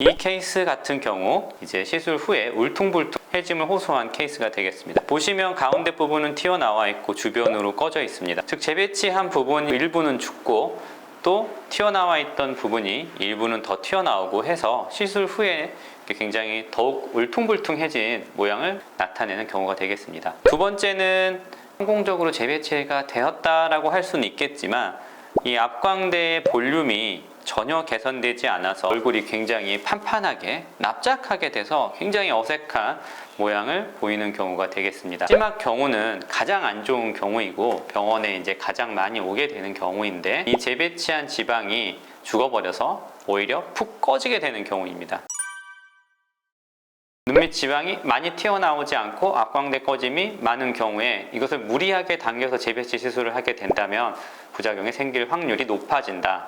이 케이스 같은 경우 이제 시술 후에 울퉁불퉁 해짐을 호소한 케이스가 되겠습니다. 보시면 가운데 부분은 튀어나와 있고 주변으로 꺼져 있습니다. 즉 재배치한 부분 일부는 죽고 또 튀어나와 있던 부분이 일부는 더 튀어나오고 해서 시술 후에 굉장히 더욱 울퉁불퉁해진 모양을 나타내는 경우가 되겠습니다. 두 번째는 성공적으로 재배치가 되었다라고 할 수는 있겠지만 이 앞광대의 볼륨이 전혀 개선되지 않아서 얼굴이 굉장히 판판하게 납작하게 돼서 굉장히 어색한 모양을 보이는 경우가 되겠습니다. 심막 경우는 가장 안 좋은 경우이고 병원에 이제 가장 많이 오게 되는 경우인데 이 재배치한 지방이 죽어버려서 오히려 푹 꺼지게 되는 경우입니다. 눈밑 지방이 많이 튀어나오지 않고 앞광대 꺼짐이 많은 경우에 이것을 무리하게 당겨서 재배치 시술을 하게 된다면 부작용이 생길 확률이 높아진다.